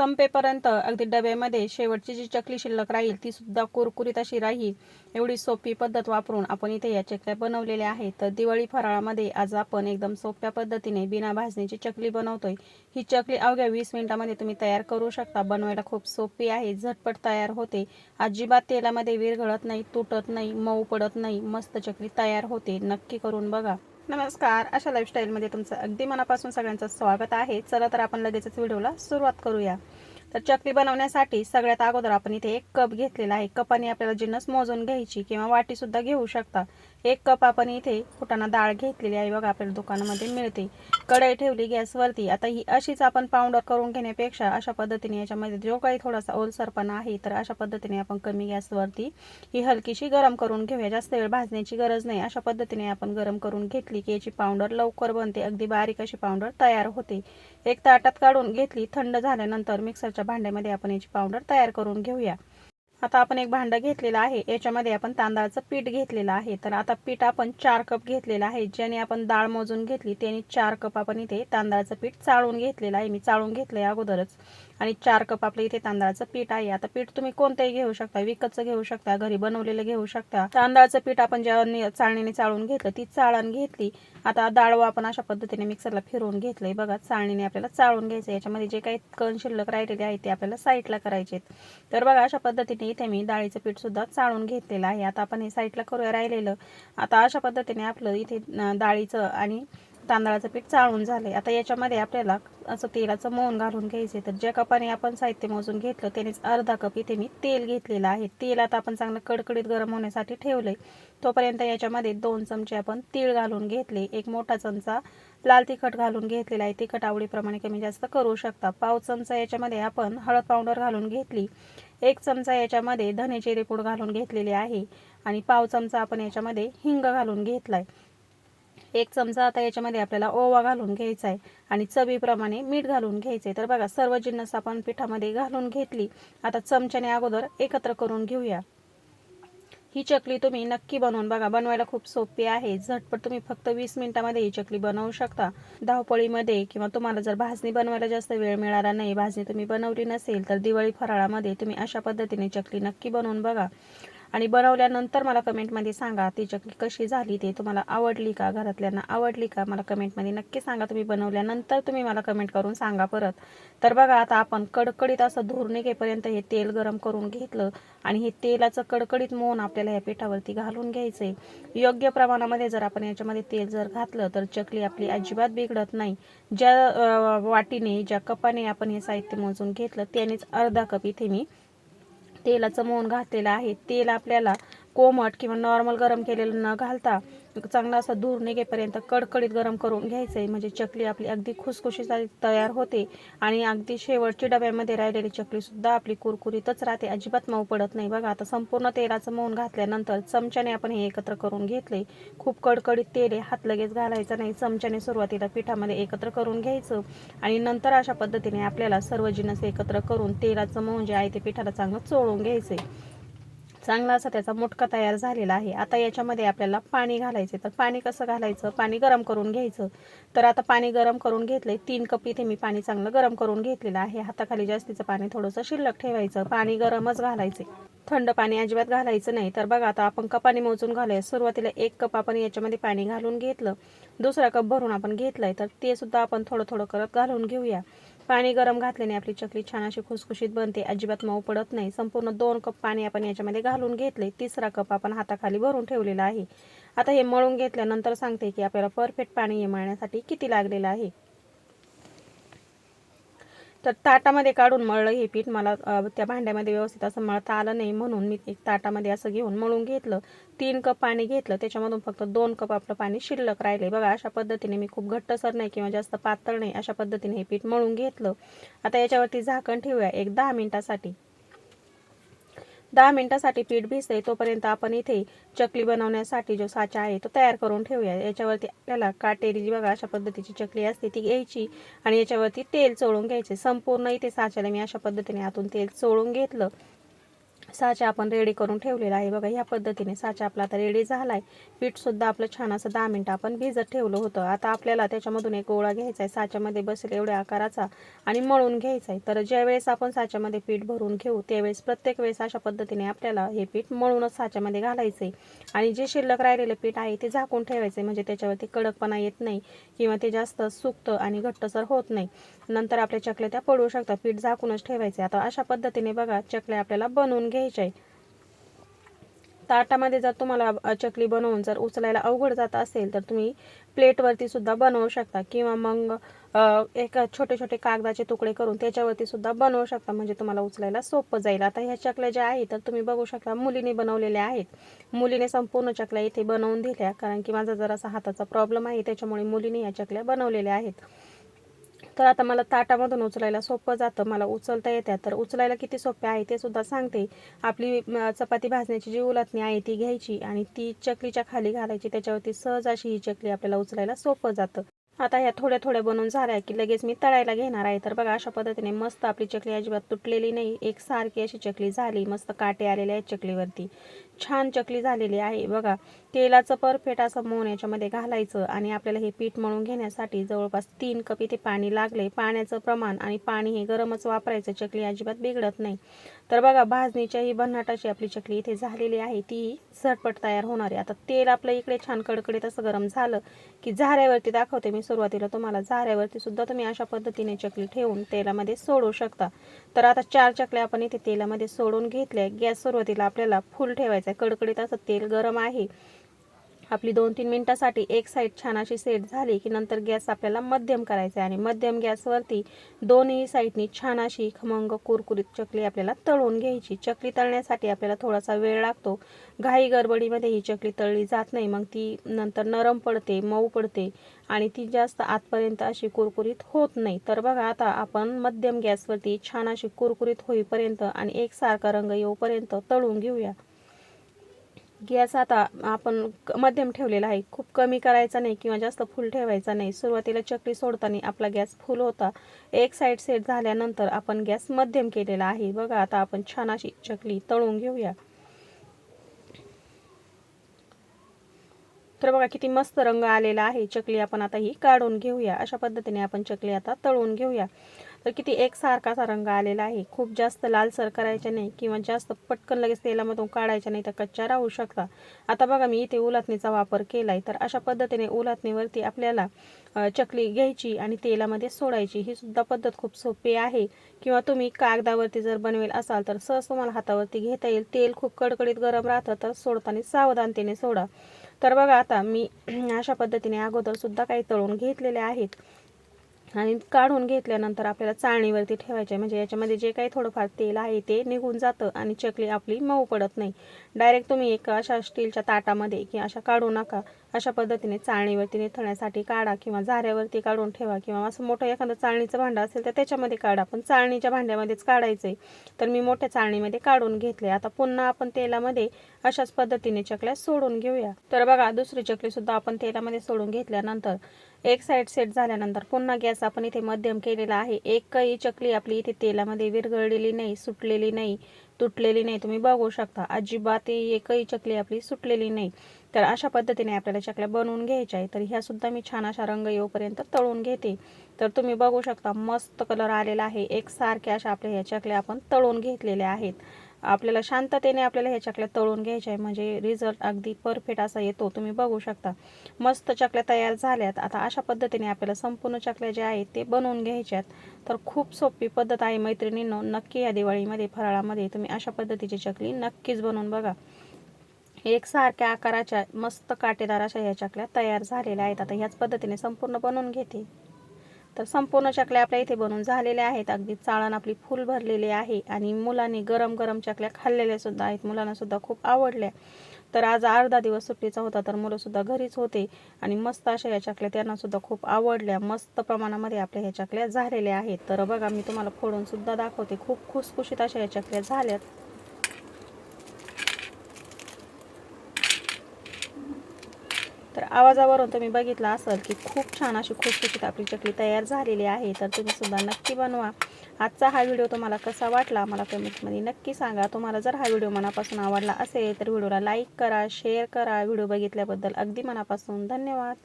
संपेपर्यंत अगदी डब्यामध्ये शेवटची जी चकली शिल्लक राहील ती सुद्धा कुरकुरीत अशी राहील. एवढी सोपी पद्धत वापरून आपण इथे या चकल्या बनवलेल्या आहेत. तर दिवाळी फराळामध्ये आज आपण एकदम सोप्या पद्धतीने बिना भाजणीची चकली बनवतोय. ही चकली अवघ्या वीस मिनिटामध्ये तुम्ही तयार करू शकता. बनवायला खूप सोपी आहे झटपट तयार होते. अजिबात तेलामध्ये विरघळत नाही तुटत नाही मऊ पडत नाही. मस्त चकली तयार होते. नक्की करून बघा. नमस्कार. अशा लाईफस्टाईलमध्ये तुमचं अगदी मनापासून सगळ्यांचं स्वागत आहे. चला तर आपण लगेचच व्हिडिओला सुरुवात करूया. तर चकली बनवण्यासाठी सगळ्यात अगोदर आपण इथे एक कप घेतलेला आहे. कपाने आपल्याला जिन्नस मोजून घ्यायची किंवा वाटी सुद्धा घेऊ शकता. एक कप आपण इथे फुटाणा डाळ घेतलेली आहे. बघा आपल्याला दुकानामध्ये मिळते. कढई ठेवली गॅसवरती. आता ही अशीच आपण पावडर करून घेण्यापेक्षा अशा पद्धतीने याच्यामध्ये जो काही थोडासा ओलसरपणा आहे तर अशा पद्धतीने आपण कमी गॅसवरती ही हलकीशी गरम करून घेऊया. जास्त वेळ भाजण्याची गरज नाही. अशा पद्धतीने आपण गरम करून घेतली की याची पावडर लवकर बनते. अगदी बारीक अशी पावडर तयार होते. एक ताटात काढून घेतली थंड झाल्यानंतर मिक्सरच्या भांड्यामध्ये आपण याची पावडर तयार करून घेऊया. आता आपण एक भांडं घेतलेलं आहे. याच्यामध्ये आपण तांदळाचं पीठ घेतलेलं आहे. तर आता पीठ आपण चार कप घेतलेलं आहे. ज्याने आपण डाळ मोजून घेतली त्याने चार कप आपण इथे तांदळाचं पीठ चाळून घेतलेलं आहे. मी चाळून घेतलंय अगोदरच. आणि चार कप आपलं इथे तांदळाचं पीठ आहे. आता पीठ तुम्ही कोणतंही घेऊ शकता. विकतचं घेऊ शकता. घरी बनवलेलं घेऊ शकता. तांदळाचं पीठ आपण ज्या चाळणीने चाळून घेतलं ती चाळण घेतली. आता डाळ आपण अशा पद्धतीने मिक्सरला फिरवून घेतलंय. बघा चाळणीने आपल्याला चाळून घ्यायचं याच्यामध्ये जे काही कण शिल्लक राहिलेले आहे ते आपल्याला साईडला करायचे तर बघा अशा पद्धतीने इथे मी डाळीचं पीठसुद्धा चाळून घेतलेलं आहे. आता आपण हे साईडला करूया राहिलेलं. आता अशा पद्धतीने आपलं इथे डाळीचं आणि तांदळाचं पीठ चाळून झालंय. आता याच्यामध्ये आपल्याला असं तेलाचं मोहन घालून घ्यायचे तर ज्या कपाने आपण साहित्य मोजून घेतलं त्यानेच अर्धा कप इथे मी तेल घेतलेलं आहे. तेल आता आपण चांगलं कडकडीत गरम होण्यासाठी ठेवलंय. तोपर्यंत याच्यामध्ये दोन चमचे आपण तीळ घालून घेतले. एक मोठा चमचा लाल तिखट घालून घेतलेला आहे. तिखट आवडीप्रमाणे कमी जास्त करू शकता. पाव चमचा याच्यामध्ये आपण हळद पावडर घालून घेतली. एक चमचा याच्यामध्ये धने जिरे पूड घालून घेतलेली आहे. आणि पाव चमचा आपण याच्यामध्ये हिंग घालून घेतलाय. एक चमचा आता याच्यामध्ये आपल्याला ओवा घालून घ्यायचा आहे आणि चवीप्रमाणे मीठ घालून घ्यायचं आहे तर बघा सर्व जिन्नस आपण पिठामध्ये घालून घेतली. आता चमच्याने अगोदर एकत्र करून घेऊया. ही चकली तुम्ही नक्की बनवून बघा. बनवायला खूप सोपी आहे. झटपट तुम्ही फक्त वीस मिनिटामध्ये ही चकली बनवू शकता. धावपळीमध्ये किंवा तुम्हाला जर भाजणी बनवायला जास्त वेळ मिळाला नाही भाजणी तुम्ही बनवली नसेल तर दिवाळी फराळामध्ये तुम्ही अशा पद्धतीने चकली नक्की बनवून बघा. आणि बनवल्यानंतर मला कमेंटमध्ये सांगा ती चकली कशी झाली ते तुम्हाला आवडली का घरातल्यांना आवडली का मला कमेंटमध्ये नक्की सांगा. तुम्ही बनवल्यानंतर तुम्ही मला कमेंट करून सांगा परत. तर बघा आता आपण कडकडीत असं धूर निघेपर्यंत हे तेल गरम करून घेतलं आणि हे तेलाचं कडकडीत मोहन आपल्याला या पिठावरती घालून घ्यायचंय. योग्य प्रमाणामध्ये जर आपण याच्यामध्ये तेल जर घातलं तर चकली आपली अजिबात बिघडत नाही. ज्या वाटीने ज्या कपाने आपण हे साहित्य मोजून घेतलं त्यानेच अर्धा कप इथे मी तेलाचं मौन घातलेलं आहे. तेल आपल्याला कोमट किंवा नॉर्मल गरम केलेलं न घालता चांगला असा धूर निघेपर्यंत कडकडीत गरम करून घ्यायचं आहे म्हणजे चकली आपली अगदी खुसखुशीत तयार होते. आणि अगदी शेवटची डब्यामध्ये राहिलेली चकली सुद्धा आपली कुरकुरीतच राहते. अजिबात मऊ पडत नाही. बघा आता संपूर्ण तेलाचं मोहन घातल्यानंतर चमच्याने आपण हे एकत्र करून घेतले. खूप कडकडीत तेल आहे. हात लगेच घालायचा नाही. चमच्याने सुरुवातीला पिठामध्ये एकत्र करून घ्यायचं. आणि नंतर अशा पद्धतीने आपल्याला सर्व जिनस एकत्र करून तेलाचं मोहन जे आहे ते पिठाला चांगलं चोळून घ्यायचंय. चांगला असा त्याचा मुटका तयार झालेला आहे. आता याच्यामध्ये आपल्याला पाणी घालायचे तर पाणी कसं घालायचं? पाणी गरम करून घ्यायचं. तर आता पाणी गरम करून घेतलंय. तीन कप इथे मी पाणी चांगलं गरम करून घेतलेलं आहे. हाताखाली जास्तीचं पाणी थोडंसं शिल्लक ठेवायचं. पाणी गरमच घालायचे थंड पाणी अजिबात घालायचं नाही. तर बघा आता आपण कपाने मोजून घालूया. सुरुवातीला एक कप आपण याच्यामध्ये पाणी घालून घेतलं. दुसरा कप भरून आपण घेतलंय. तर ते सुद्धा आपण थोडं थोडं करत घालून घेऊया. पाणी गरम घातल्याने आपली चकली छान अशी खुसखुशीत बनते. अजिबात मऊ पडत नाही. संपूर्ण दोन कप पाणी आपण याच्यामध्ये घालून घेतले. तिसरा कप आपण हाताखाली भरून ठेवलेला आहे. आता हे मळून घेतल्यानंतर सांगते की आपल्याला परफेक्ट पाणी हे मळण्यासाठी किती लागलेलं आहे. तर ताटामध्ये काढून मळलं हे पीठ मला त्या भांड्यामध्ये व्यवस्थित असं मळता आलं नाही म्हणून मी एक ताटामध्ये असं घेऊन मळून घेतलं. तीन कप पाणी घेतलं. त्याच्यामधून फक्त दोन कप आपलं पाणी शिल्लक राहिले. बघा अशा पद्धतीने मी खूप घट्टसर नाही किंवा जास्त पातळ नाही अशा पद्धतीने हे पीठ मळून घेतलं. आता याच्यावरती झाकण ठेवूया. एक दहा मिनिटासाठी. दहा मिनिटासाठी पीठ भिजते तोपर्यंत आपण इथे चकली बनवण्यासाठी जो साचा आहे तो तयार करून ठेवूया. याच्यावरती आपल्याला काटेरी जी बघा अशा पद्धतीची चकली असते ती घ्यायची आणि याच्यावरती तेल चोळून घ्यायचे. संपूर्ण इथे साच्याला मी अशा पद्धतीने आतून तेल चोळून घेतलं. साचा आपण रेडी करून ठेवलेला आहे. बघा ह्या पद्धतीने साचा आपला आता रेडी झाला आहे पीठसुद्धा आपलं छान असं दहा मिनटं आपण भिजत ठेवलं होतं. आता आपल्याला त्याच्यामधून एक गोळा घ्यायचा आहे. साच्यामध्ये बसेल एवढ्या आकाराचा आणि मळून घ्यायचा आहे. तर ज्यावेळेस आपण साच्यामध्ये पीठ भरून घेऊ त्यावेळेस प्रत्येक वेळेस अशा पद्धतीने आपल्याला हे पीठ मळूनच साच्यामध्ये घालायचं आहे आणि जे शिल्लक राहिलेलं पीठ आहे ते झाकून ठेवायचं आहे म्हणजे त्याच्यावरती कडकपणा येत नाही किंवा ते जास्त सुकतं आणि घट्टसर होत नाही. नंतर आपल्या चकल्या त्या पडू शकतात. पीठ झाकूनच ठेवायचे आता अशा पद्धतीने बघा चकल्या आपल्याला बनवून घ्यायचे आहे ताटामध्ये जर तुम्हाला चकली बनवून जर उचलायला अवघड जात असेल तर तुम्ही प्लेटवरती सुद्धा बनवू शकता. किंवा मग एक छोटे छोटे कागदाचे तुकडे करून त्याच्यावरती सुद्धा बनवू शकता. म्हणजे तुम्हाला उचलायला सोपं जाईल. आता ह्या चकल्या ज्या आहेत तर तुम्ही बघू शकता मुलीने बनवलेल्या आहेत. मुलीने संपूर्ण चकल्या इथे बनवून दिल्या. कारण की माझा जरासा हाताचा प्रॉब्लेम आहे त्याच्यामुळे मुलीने या चकल्या बनवलेल्या आहेत. तर आता मला ताटामधून उचलायला सोपं जातं. मला उचलता येत्या. तर उचलायला किती सोपे आहे ते सुद्धा सांगते. आपली चपाती भाजण्याची जी उलटणी आहे ती घ्यायची आणि ती चकलीच्या खाली घालायची. त्याच्यावरती सहज अशी ही चकली आपल्याला उचलायला सोपं जातं. आता ह्या थोड्या थोड्या बनवून झाल्या की लगेच मी तळायला घेणार आहे. तर बघा अशा पद्धतीने मस्त आपली चकली अजिबात तुटलेली नाही. एक सारखी अशी चकली झाली. मस्त काटे आलेले आहेत चकलीवरती. छान चकली झालेली आहे. बघा तेलाचं परफेक्ट असं मोन याच्यामध्ये घालायचं आणि आपल्याला हे पीठ मळून घेण्यासाठी जवळपास तीन कप इथे पाणी लागले. पाण्याचं प्रमाण आणि पाणी हे गरमच वापरायचं. चकली अजिबात बिघडत नाही. तर बघा भाजणीच्या ही भन्नाटाची आपली चकली इथे झालेली आहे. ती झटपट तयार होणार आहे. आता तेल आपलं इकडे छान कडकडीत असं गरम झालं की झाऱ्यावरती दाखवते मी सुरुवातीला तुम्हाला. झाऱ्यावरती सुद्धा तुम्ही अशा पद्धतीने चकली ठेवून तेलामध्ये सोडू शकता. तर आता चार चकल्या आपण इथे तेलामध्ये सोडून घेतल्या. गॅस सुरुवातीला आपल्याला फुल ठेवायचा आहे कडकडीत असं तेल गरम आहे. आपली दोन तीन मिनटासाठी एक साईड छान अशी सेट झाली की नंतर गॅस आपल्याला मध्यम करायचा आहे. आणि मध्यम गॅसवरती दोन्ही साईडनी छान अशी खमंग कुरकुरीत चकली आपल्याला तळून घ्यायची. चकली तळण्यासाठी आपल्याला थोडासा वेळ लागतो. घाई गडबडीमध्ये ही चकली तळली जात नाही. मग ती नंतर नरम पडते मऊ पडते आणि ती जास्त आतपर्यंत अशी कुरकुरीत होत नाही. तर बघा आता आपण मध्यम गॅसवरती छान अशी कुरकुरीत होईपर्यंत आणि एकसारखा रंग येऊपर्यंत तळून घेऊया. गॅस आता आपण मध्यम ठेवलेला आहे. खूप कमी करायचा नाही किंवा जास्त फुल ठेवायचा नाही. सुरुवातीला चकली सोडताना आपला गॅस फुल होता. एक साईड सेट झाल्यानंतर आपण गॅस मध्यम केलेला आहे. बघा आता आपण छान अशी चकली तळून घेऊया. तर बघा किती मस्त रंग आलेला आहे. चकली आपण आता ही काढून घेऊया. अशा पद्धतीने आपण चकली आता तळून घेऊया. तर किती एकसारखा असा रंग आलेला आहे. खूप जास्त लालसर करायच्या नाही किंवा जास्त पटकन लगेच तेलामधून काढायच्या नाही तर कच्च्या राहू शकता. आता बघा मी इथे उलातणीचा वापर केला आहे तर अशा पद्धतीने उलातणीवरती आपल्याला चकली घ्यायची आणि तेलामध्ये सोडायची. ही सुद्धा पद्धत खूप सोपी आहे. किंवा तुम्ही कागदावरती जर बनवेल असाल तर सहज तुम्हाला हातावरती घेता येईल. तेल खूप कडकडीत गरम राहतं तर सोडताना सावधानतेने सोडा. तर बघा आता मी अशा पद्धतीने अगोदर सुद्धा काही तळून घेतलेले आहेत. आणि काढून घेतल्यानंतर आपल्याला चाळणीवरती ठेवायचे आहे. म्हणजे याच्यामध्ये जे काही थोडंफार तेल आहे ते निघून जातं आणि चकली आपली मऊ पडत नाही. डायरेक्ट तुम्ही एक अशा स्टीलच्या ताटामध्ये की अशा काढू नका. अशा पद्धतीने चाळणीवरती निथळण्यासाठी काढा किंवा झाऱ्यावरती काढून ठेवा किंवा असं मोठं एखादं चाळणीचं भांडं असेल तर त्याच्यामध्ये काढा. पण चाळणीच्या भांड्यामध्येच काढायचं आहे तर मी मोठ्या चाळणीमध्ये काढून घेतले. आता पुन्हा आपण तेलामध्ये अशाच पद्धतीने चकल्या सोडून घेऊया. तर बघा दुसरी चकलीसुद्धा आपण तेलामध्ये सोडून घेतल्यानंतर एक साईड सेट झाल्यानंतर पुन्हा गॅस आपण इथे मध्यम केलेला आहे. एकही चकली आपली इथे तेलामध्ये विरघळलेली नाही सुटलेली नाही तुटलेली नाही. तुम्ही बघू शकता अजिबात एकही चकली आपली सुटलेली नाही. तर अशा पद्धतीने आपल्याला चकल्या बनवून घ्यायच्या आहे तर ह्या सुद्धा मी छान अशा रंग येऊपर्यंत तळून घेते. तर तुम्ही बघू शकता मस्त कलर आलेला आहे. एकसारख्या अशा आपल्या ह्या चकल्या आपण तळून घेतलेल्या आहेत. आपल्याला शांततेने आपल्याला ह्या चकल्या तळून घ्यायच्या आहे म्हणजे रिझल्ट अगदी परफेक्ट असा येतो. तुम्ही बघू शकता मस्त चकल्या तयार झाल्यात. आता अशा पद्धतीने आपल्याला संपूर्ण चकल्या ज्या आहेत ते बनवून घ्यायच्यात. तर खूप सोपी पद्धत आहे मैत्रिणींनो. नक्की या दिवाळीमध्ये फराळामध्ये तुम्ही अशा पद्धतीची चकली नक्कीच बनवून बघा. एकसारख्या आकाराच्या मस्त काटेदार अशा ह्या चकल्या तयार झालेल्या आहेत. आता ह्याच पद्धतीने संपूर्ण बनवून घेते. तर संपूर्ण चकल्या आपल्या इथे बनवून झालेल्या आहेत. अगदी चाळण आपली फुल भरलेली आहे आणि मुलांनी गरम गरम चकल्या खाल्लेल्या सुद्धा आहेत. मुलांना सुद्धा खूप आवडल्या. तर आज अर्धा दिवस सुट्टीचा होता तर मुलं सुद्धा घरीच होते आणि मस्त अशा या चकल्या त्यांना सुद्धा खूप आवडल्या. मस्त प्रमाणामध्ये आपल्या ह्या चकल्या झालेल्या आहेत. तर बघा मी तुम्हाला फोडून सुद्धा दाखवते. खूप खुसखुशीत अशा या चकल्या झाल्यात. तर आवाजावरून तुम्ही बघितलं असेल की खूप छान अशी खुशखुशीत आपली चकली तयार झालेली आहे. तर तुम्ही सुद्धा नक्की बनवा. आजचा हा व्हिडिओ तुम्हाला कसा वाटला मला कमेंटमध्ये नक्की सांगा. तुम्हाला जर हा व्हिडिओ मनापासून आवडला असेल तर व्हिडिओला लाईक करा शेअर करा. व्हिडिओ बघितल्याबद्दल अगदी मनापासून धन्यवाद.